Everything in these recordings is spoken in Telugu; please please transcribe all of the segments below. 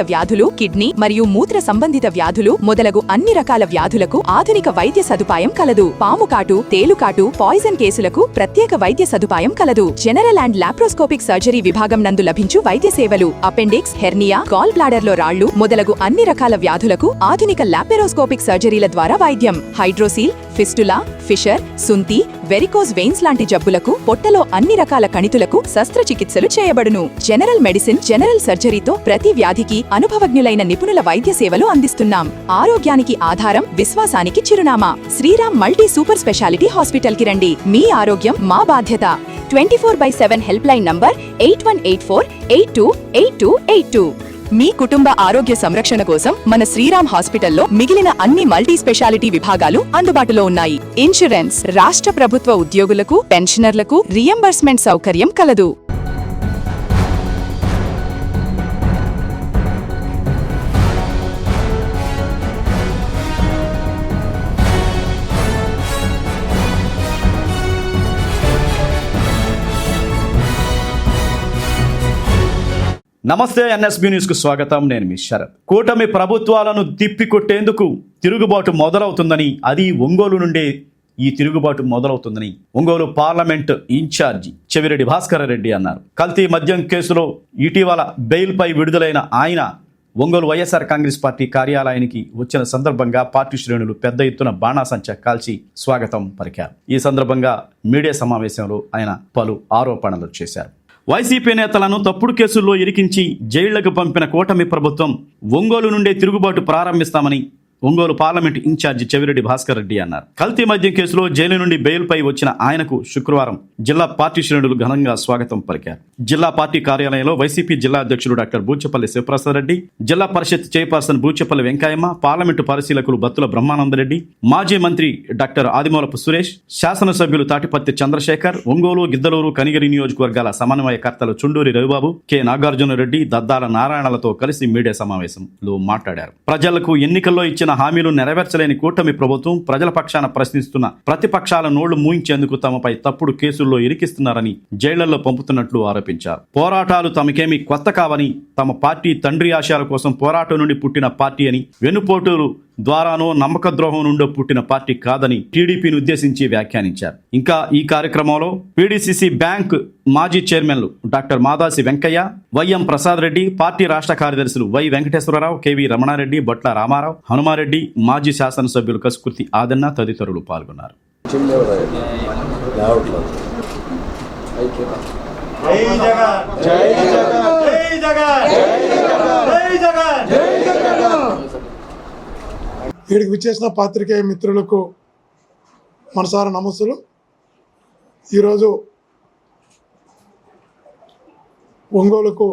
వ్యాధులు కిడ్నీ మరియు మూత్ర సంబంధిత వ్యాధులు మొదలగు అన్ని రకాల వ్యాధులకు ఆధునిక వైద్య సదుపాయం కలదు. పాముకాటు తేలుకాటు పాయిజన్ కేసులకు ప్రత్యేక వైద్య సదుపాయం కలదు. జనరల్ అండ్ లాప్రోస్కోపిక్ సర్జరీ విభాగం నందు లభించు వైద్య సేవలు అపెండిక్స్ హెర్నియా గాల్ బ్లాడర్లో రాళ్ళు మొదలగు అన్ని రకాల వ్యాధులకు ఆధునిక లాపెరోస్కోపిక్ సర్జరీల ద్వారా వైద్యం. హైడ్రోసీల్ ఫిస్టులా ఫిషర్ సుంతి వెరికోజ్ వెయిన్స్ లాంటి జబ్బులకు పొట్టలో అన్ని రకాల కణితులకు శస్త్రచికిత్సలు చేయబడును. జనరల్ మెడిసిన్ జనరల్ సర్జరీతో ప్రతి వ్యాధికి అనుభవజ్ఞులైన నిపుణుల వైద్య సేవలు అందిస్తున్నాం. ఆరోగ్యానికి ఆధారం విశ్వాసానికి చిరునామా. శ్రీరామ్ మల్టీ సూపర్ స్పెషాలిటీ హాస్పిటల్కి రండి. మీ ఆరోగ్యం మా బాధ్యత. Twenty four by seven help line number eight one eight four eight two eight two eight two. మీ కుటుంబ ఆరోగ్య సంరక్షణ కోసం మన శ్రీరామ్ హాస్పిటల్లో మిగిలిన అన్ని మల్టీ స్పెషాలిటీ విభాగాలు అందుబాటులో ఉన్నాయి. ఇన్సూరెన్స్ రాష్ట్ర ప్రభుత్వ ఉద్యోగులకు పెన్షనర్లకు రియంబర్స్మెంట్ సౌకర్యం కలదు. నమస్తే ఎన్ఎస్బి న్యూస్కు స్వాగతం. నేను మీ శరత్. కూటమి ప్రభుత్వాలను తిప్పికొట్టేందుకు తిరుగుబాటు మొదలవుతుందని అది ఒంగోలు నుండే ఈ తిరుగుబాటు మొదలవుతుందని ఒంగోలు పార్లమెంట్ ఇన్ఛార్జి చెవిరెడ్డి భాస్కర రెడ్డి అన్నారు. కల్తీ మద్యం కేసులో ఇటీవల బెయిల్పై విడుదలైన ఆయన ఒంగోలు వైఎస్ఆర్ కాంగ్రెస్ పార్టీ కార్యాలయానికి వచ్చిన సందర్భంగా పార్టీ శ్రేణులు పెద్ద ఎత్తున బాణాసంచ కాల్చి స్వాగతం పలికారు. ఈ సందర్భంగా మీడియా సమావేశంలో ఆయన పలు ఆరోపణలు చేశారు. వైసీపీ నేతలను తప్పుడు కేసుల్లో ఇరికించి జైళ్ళకు పంపిన కూటమి ప్రభుత్వం ఒంగోలు నుండే తిరుగుబాటు ప్రారంభిస్తామని ఒంగోలు పార్లమెంట్ ఇన్ఛార్జి చెవిరెడ్డి భాస్కర్ రెడ్డి అన్నారు. కల్తీ మద్యం కేసులో జైలు నుండి బెయిల్పై వచ్చిన ఆయనకు శుక్రవారం జిల్లా పార్టీ శ్రేణులు ఘనంగా స్వాగతం పలికారు. జిల్లా పార్టీ కార్యాలయంలో వైసీపీ జిల్లా అధ్యక్షుడు డాక్టర్ బూచపల్లి శివప్రసాద్ రెడ్డి జిల్లా పరిషత్ చైర్పర్సన్ బూచపల్లి వెంకయ్యమ్మ పార్లమెంటు పరిశీలకులు బత్తుల బ్రహ్మానందరెడ్డి మాజీ మంత్రి డాక్టర్ ఆదిమూలపు సురేష్ శాసనసభ్యులు తాటిపత్తి చంద్రశేఖర్ ఒంగోలు గిద్దలూరు కనిగిరి నియోజకవర్గాల సమన్వయకర్తలు చుండూరి రవిబాబు కె నాగార్జునరెడ్డి దద్దాల నారాయణలతో కలిసి మీడియా సమావేశంలో మాట్లాడారు. ప్రజలకు ఎన్నికల్లో ఇచ్చిన హామీలు నెరవేర్చలేని కూటమి ప్రభుత్వం ప్రజల పక్షాన ప్రశ్నిస్తున్న ప్రతిపక్షాల నోళ్ళు మూయించేందుకు తమపై తప్పుడు కేసుల్లో ఇరికిస్తున్నారని జైళ్ళలో పంపుతున్నట్లు ఆరోపించారు. పోరాటాలు తమకేమీ కొత్త కావని తమ పార్టీ తండ్రి ఆశయాల కోసం పోరాటం నుండి పుట్టిన పార్టీ అని వెన్నుపోటులు ద్వారానో నమ్మక ద్రోహం నుండో పుట్టిన పార్టీ కాదని టీడీపీని ఉద్దేశించి వ్యాఖ్యానించారు. ఇంకా ఈ కార్యక్రమంలో పీడీసీసీ బ్యాంక్ మాజీ చైర్మన్లు doctor Madasi Venkaiah YM Prasad Reddy party రాష్ట్ర కార్యదర్శులు వై వెంకటేశ్వరరావు కెవి రమణారెడ్డి బొట్ల రామారావు హనుమారెడ్డి మాజీ శాసనసభ్యులు కసుకుర్తి ఆదన్న తదితరులు పాల్గొన్నారు. జై జగన్! జై జగన్! జై జగన్! జై జగన్! జై జగన్! వీడికి విచ్చేసిన పాత్రికేయ మిత్రులకు మనసార నమస్సులు. ఈరోజు ఒంగోలుకు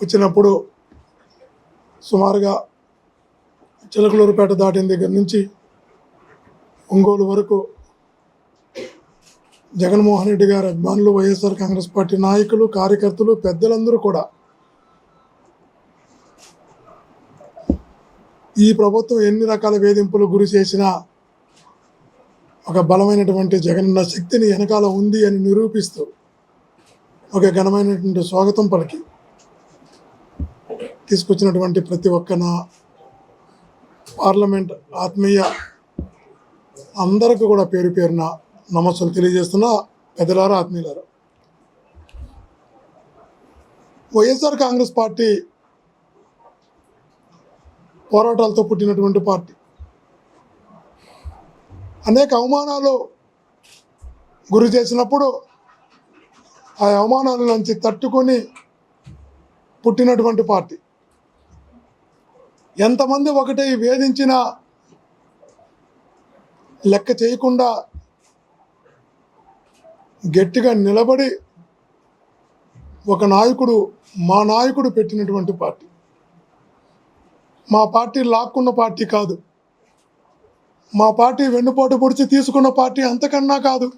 వచ్చినప్పుడు సుమారుగా చిలకలూరుపేట దాటిన దగ్గర నుంచి ఒంగోలు వరకు జగన్మోహన్ రెడ్డి గారి అభిమానులు వైఎస్ఆర్ కాంగ్రెస్ పార్టీ నాయకులు కార్యకర్తలు పెద్దలందరూ కూడా ఈ ప్రభుత్వం ఎన్ని రకాల వేధింపులు గురి చేసినా ఒక బలమైనటువంటి జగనన్న శక్తిని వెనకాల ఉంది అని నిరూపిస్తూ ఒక ఘనమైనటువంటి స్వాగతం పలికి తీసుకొచ్చినటువంటి ప్రతి ఒక్క నా పార్లమెంట్ ఆత్మీయ అందరికీ కూడా పేరు పేరున నమస్సులు తెలియజేస్తున్న పెద్దలారా ఆత్మీయులారా. వైఎస్ఆర్ కాంగ్రెస్ పార్టీ పోరాటాలతో పుట్టినటువంటి పార్టీ. అనేక అవమానాలు గురి చేసినప్పుడు ఆ అవమానాల నుంచి తట్టుకొని పుట్టినటువంటి పార్టీ. ఎంతమంది ఒకటే వేధించినా లెక్క చేయకుండా గట్టిగా నిలబడి ఒక నాయకుడు మా నాయకుడు పెట్టినటువంటి పార్టీ. మా పార్టీ లాక్కున్న పార్టీ కాదు. మా పార్టీ వెన్నుపోటు పొడిచి తీసుకున్న పార్టీ అంతకన్నా కాదు.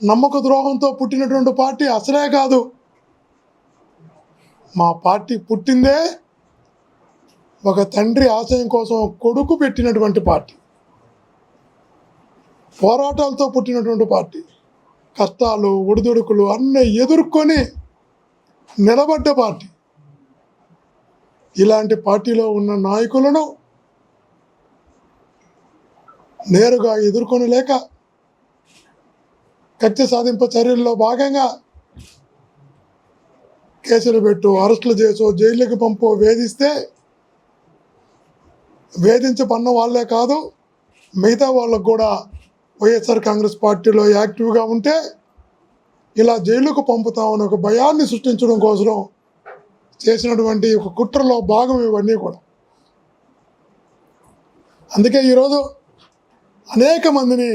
నమ్మక ద్రోహంతో పుట్టినటువంటి పార్టీ అసలే కాదు. మా పార్టీ పుట్టిందే ఒక తండ్రి ఆశయం కోసం కొడుకు పెట్టినటువంటి పార్టీ. పోరాటాలతో పుట్టినటువంటి పార్టీ. కష్టాలు ఒడిదుడుకులు అన్నీ ఎదుర్కొని నిలబడ్డ పార్టీ. ఇలాంటి పార్టీలో ఉన్న నాయకులను నేరుగా ఎదుర్కొని లేక కత్తి సాధింపు చర్యల్లో భాగంగా కేసులు పెట్టు అరెస్టులు చేసో జైళ్ళకి పంపు వేధిస్తే వేధించబడిన వాళ్ళే కాదు మిగతా వాళ్ళకు కూడా వైఎస్ఆర్ కాంగ్రెస్ పార్టీలో యాక్టివ్గా ఉంటే ఇలా జైలుకు పంపుతామని ఒక భయాన్ని సృష్టించడం కోసం చేసినటువంటి ఒక కుట్రలో భాగం ఇవన్నీ కూడా. అందుకే ఈరోజు అనేక మందిని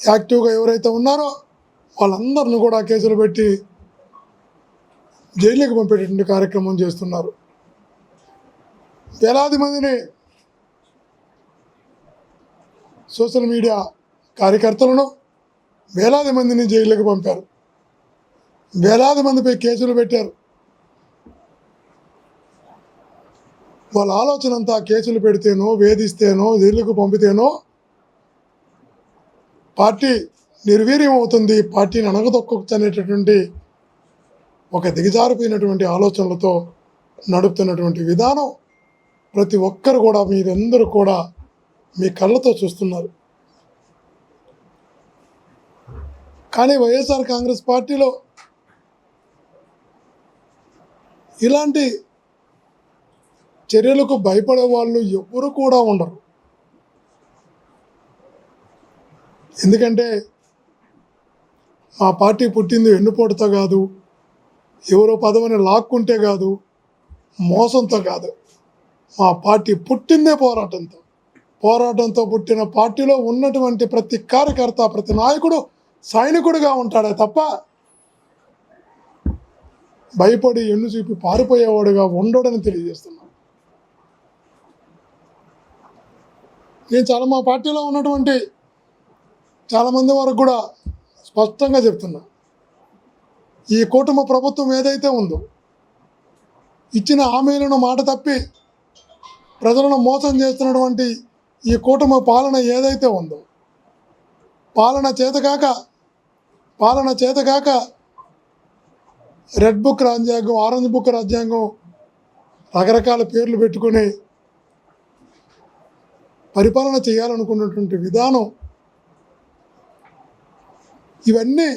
యాక్టివ్గా ఎవరైతే ఉన్నారో వాళ్ళందరిని కూడా కేసులు పెట్టి జైలుకి పంపేటటువంటి కార్యక్రమం చేస్తున్నారు. వేలాది మందిని సోషల్ మీడియా కార్యకర్తలను వేలాది మందిని జైలుకి పంపారు. వేలాది మందిపై కేసులు పెట్టారు. వాళ్ళ ఆలోచన అంతా కేసులు పెడితేనో వేధిస్తేనో జైలుకు పంపితేనో పార్టీ నిర్వీర్యం అవుతుంది. పార్టీని అణగదొక్కచ్చు అనేటటువంటి ఒక దిగజారిపోయినటువంటి ఆలోచనలతో నడుపుతున్నటువంటి విధానం ప్రతి ఒక్కరు కూడా మీరందరూ కూడా మీ కళ్ళతో చూస్తున్నారు. కానీ వైఎస్ఆర్ కాంగ్రెస్ పార్టీలో ఇలాంటి చర్యలకు భయపడే వాళ్ళు ఎవరు కూడా ఉండరు. ఎందుకంటే మా పార్టీ పుట్టింది వెన్నుపోటుతో కాదు ఎవరో పదవిని లాక్కుంటే కాదు మోసంతో కాదు. మా పార్టీ పుట్టిందే పోరాటంతో. పోరాటంతో పుట్టిన పార్టీలో ఉన్నటువంటి ప్రతి కార్యకర్త ప్రతి నాయకుడు సైనికుడిగా ఉంటాడే తప్ప భయపడి ఎన్ను చూపి పారిపోయేవాడుగా ఉండడని తెలియజేస్తున్నాను. నేను చాలా మా పార్టీలో ఉన్నటువంటి చాలామంది వరకు కూడా స్పష్టంగా చెప్తున్నా. ఈ కుటుంబ ప్రభుత్వం ఏదైతే ఉందో ఇచ్చిన హామీలను మాట తప్పి ప్రజలను మోసం చేస్తున్నటువంటి ఈ కుటుంబ పాలన ఏదైతే ఉందో పాలన చేతకాక పాలన చేతకాక రెడ్ బుక్ రాజ్యాంగం ఆరెంజ్ బుక్ రాజ్యాంగం రకరకాల పేర్లు పెట్టుకొని పరిపాలన చేయాలనుకున్నటువంటి విధానం ఇవన్నీ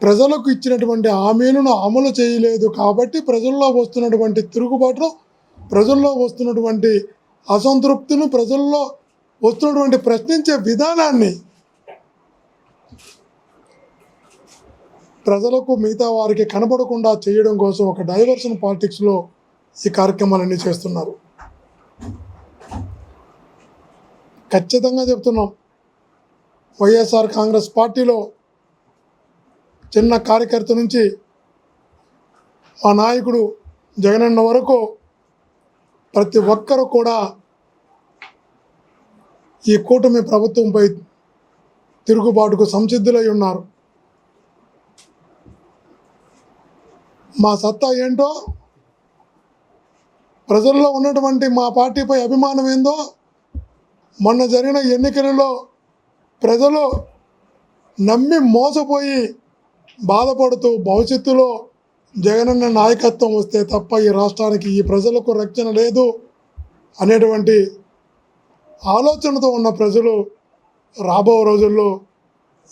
ప్రజలకు ఇచ్చినటువంటి హామీలను అమలు చేయలేదు కాబట్టి ప్రజల్లో వస్తున్నటువంటి తిరుగుబాటును ప్రజల్లో వస్తున్నటువంటి అసంతృప్తిని ప్రజల్లో వస్తున్నటువంటి ప్రశ్నించే విధానాన్ని ప్రజలకు మిగతా వారికి కనబడకుండా చేయడం కోసం ఒక డైవర్షన్ పాలిటిక్స్లో ఈ కార్యక్రమాలన్నీ చేస్తున్నారు. ఖచ్చితంగా చెప్తున్నాం. వైఎస్ఆర్ కాంగ్రెస్ పార్టీలో చిన్న కార్యకర్త నుంచి మా నాయకుడు జగనన్న వరకు ప్రతి ఒక్కరూ కూడా ఈ కూటమి ప్రభుత్వంపై తిరుగుబాటుకు సంసిద్ధులై ఉన్నారు. మా సత్తా ఏంటో? ప్రజల్లో ఉన్నటువంటి మా పార్టీపై అభిమానం ఏందో? మొన్న జరిగిన ఎన్నికలలో ప్రజలు నమ్మి మోసపోయి బాధపడుతూ భవిష్యత్తులో జగనన్న నాయకత్వం వస్తే తప్ప ఈ రాష్ట్రానికి ఈ ప్రజలకు రక్షణ లేదు అనేటువంటి ఆలోచనతో ఉన్న ప్రజలు రాబో రోజుల్లో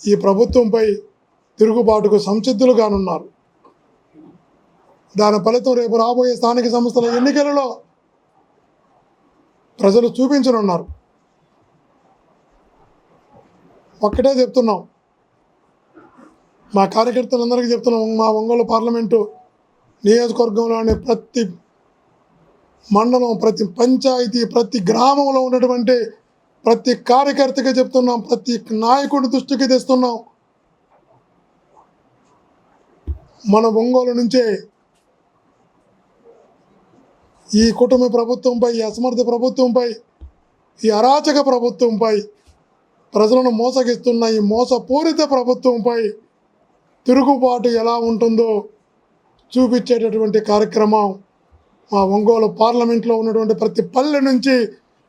ఈ ప్రభుత్వంపై తిరుగుబాటుకు సంసిద్ధులుగానున్నారు. దాని ఫలితం రేపు రాబోయే స్థానిక సంస్థల ఎన్నికలలో ప్రజలు చూపించనున్నారు. ఒక్కటే చెప్తున్నాం. మా కార్యకర్తలందరికీ చెప్తున్నాం మా ఒంగోలు పార్లమెంటు నియోజకవర్గంలోని ప్రతి మండలం ప్రతి పంచాయతీ ప్రతి గ్రామంలో ఉన్నటువంటి ప్రతి కార్యకర్తకి చెప్తున్నాం ప్రతి నాయకుడి దృష్టికి తెస్తున్నాం. మన ఒంగోలు నుంచే ఈ కుటుంబ ప్రభుత్వంపై ఈ అసమర్థ ప్రభుత్వంపై ఈ అరాచక ప్రభుత్వంపై ప్రజలను మోసగిస్తున్న ఈ మోసపూరిత ప్రభుత్వంపై తిరుగుబాటు ఎలా ఉంటుందో చూపించేటటువంటి కార్యక్రమం మా ఒంగోలు పార్లమెంట్లో ఉన్నటువంటి ప్రతి పల్లె నుంచి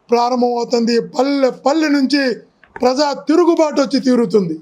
ప్రారంభమవుతుంది. పల్లె పల్లె నుంచి ప్రజా తిరుగుబాటు వచ్చి తీరుతుంది.